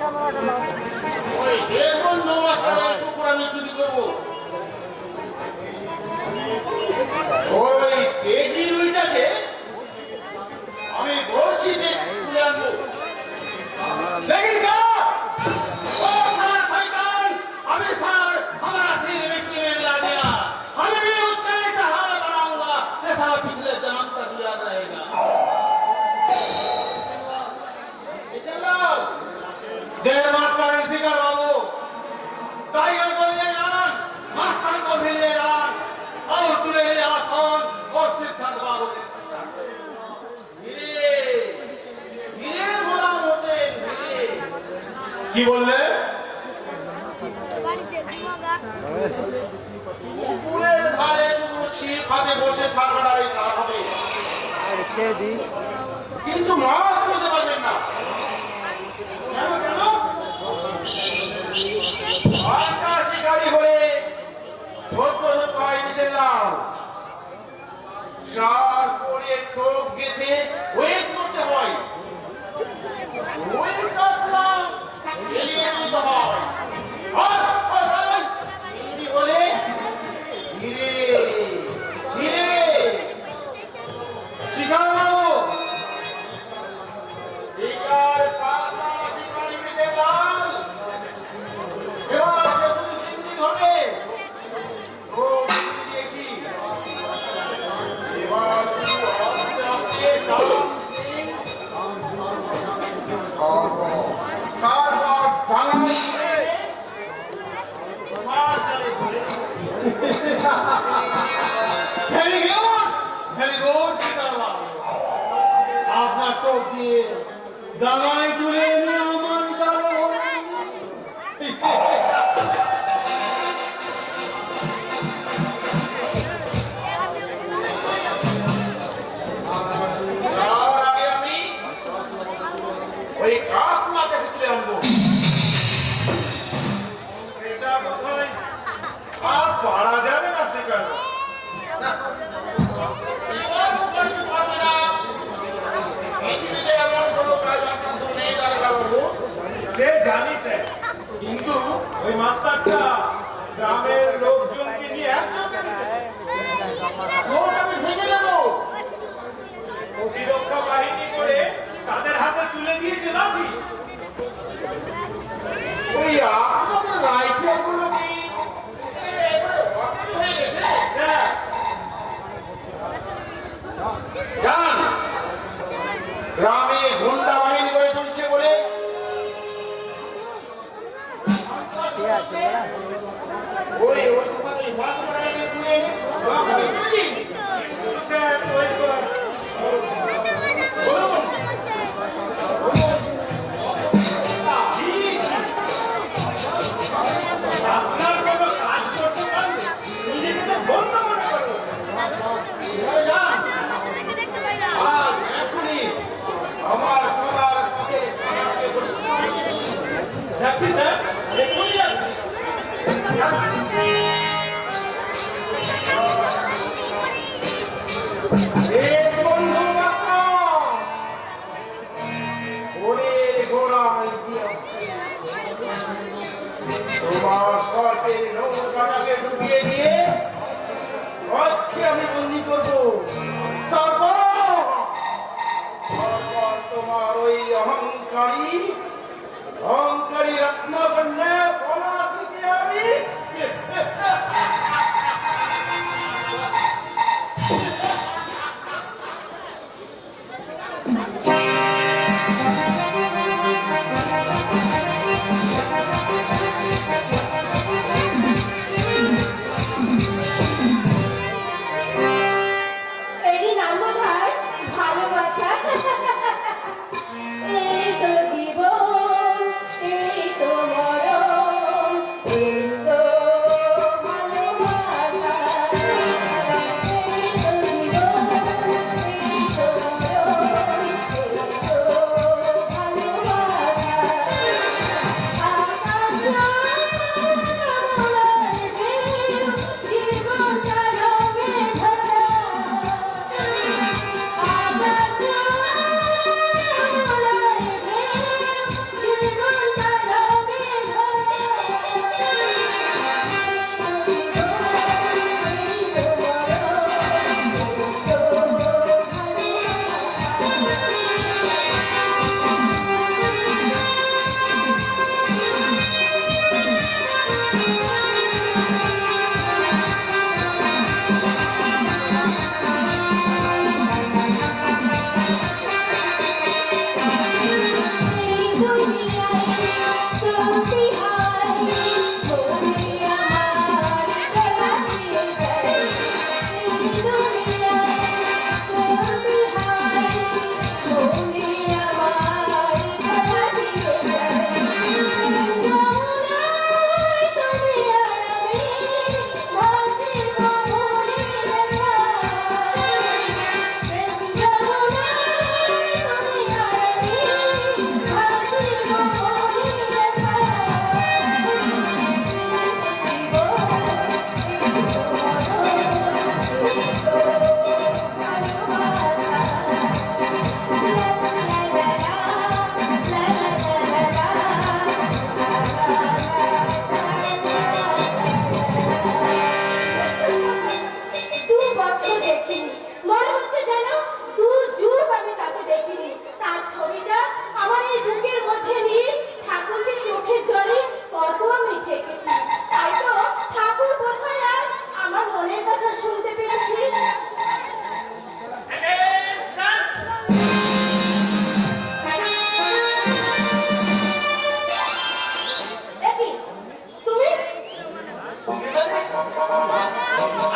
Come on, come on. ছেড়ে দিই। কিন্তু মাছ বলতে পারবেন না। চার করে টোপ গেঁথে দাঁড়ায় তুলে গ্রামের লোকজনকে নিয়ে একযোগে প্রতিরক্ষা বাহিনী করে তাদের হাতে তুলে দিয়েছে লাঠি। ওইয়া আজকে আমি বন্দি করব। তারপর তোমার ওই অহংকারী অহংকারী রত্ন কন্যা বলা আমি Música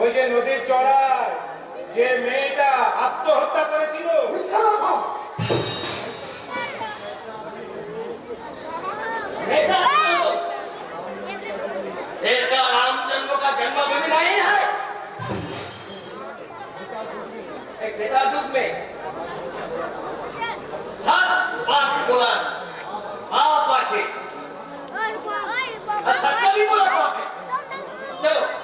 ওই যে নদীর চড়ায় যে মেয়েটা আত্মহত্যা করেছিল युग में सात बार बोला पाप आछे सच्चा भी बोला पाप है चलो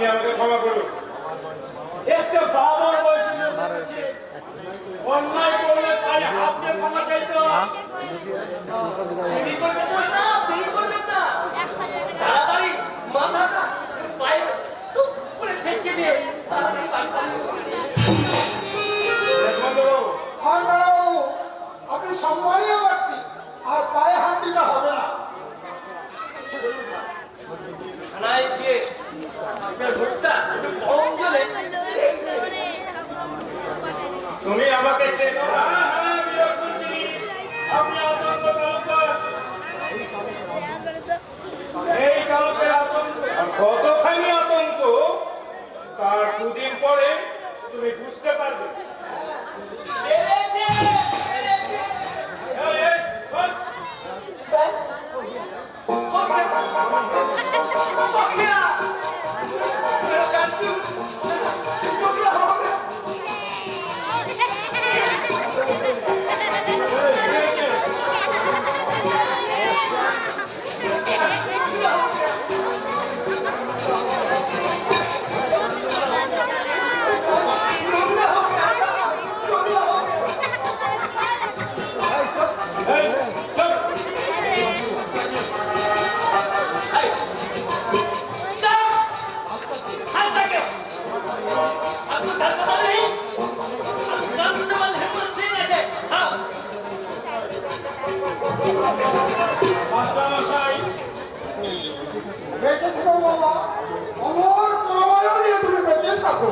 আপনি আমাকে ক্ষমা করুন। একটা বাবার বয়সে অন্যায় করলে আপনি ক্ষমা চাইতে এই কালকের আতঙ্ক কতখানি আতঙ্ক তার দুদিন পরে তুমি বুঝতে পারবে বেড়েছে, বেড়েছে। বেঁচে থেকো বাবা। অমর প্রমাণ নিয়ে তুমি বেঁচে থাকো।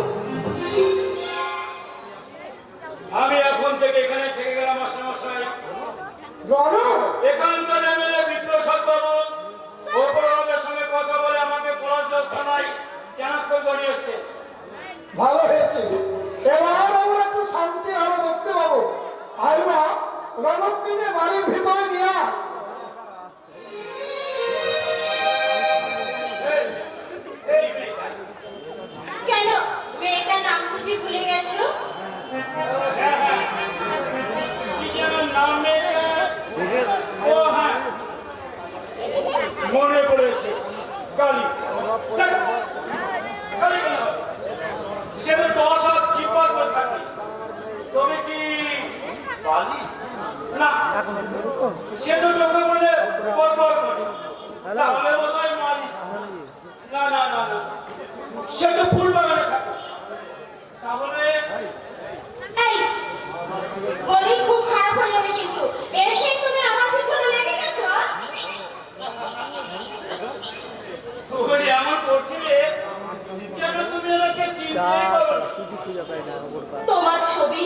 আমি এখন থেকে এখানে থেকে গেলাম মাস্টারমশাই জানো? একান্ত লেভেলে বিপ্রসাদ বাবু ওপরওয়ালাদের সঙ্গে কথা বলে আমাকে পলাশদাস থানায় ট্রান্সফার করিয়ে এসছে। ভালো হয়েছে। এবার আমরা একটু শান্তি আরও দেখতে পাবো। আইবা রণকিনে বাড়ির ভিতরে নিয়ে মনে পড়েছে, কালি। সে দশ হাত জীবন থাকি। তবে কি না। সে তো চোখে বলে তাহলে বোধহয় মালি না না না। সে তো ফুল বাগানে থাকে। তাহলে বলি খুব খারাপ হয়ে যাবে কিন্তু। এসে তুমি আমার পিছনে লেগে গেছো? ওরে আমার পড়ছিলে যেন তুমি আমাকে চিনতে পারো তোমার ছবি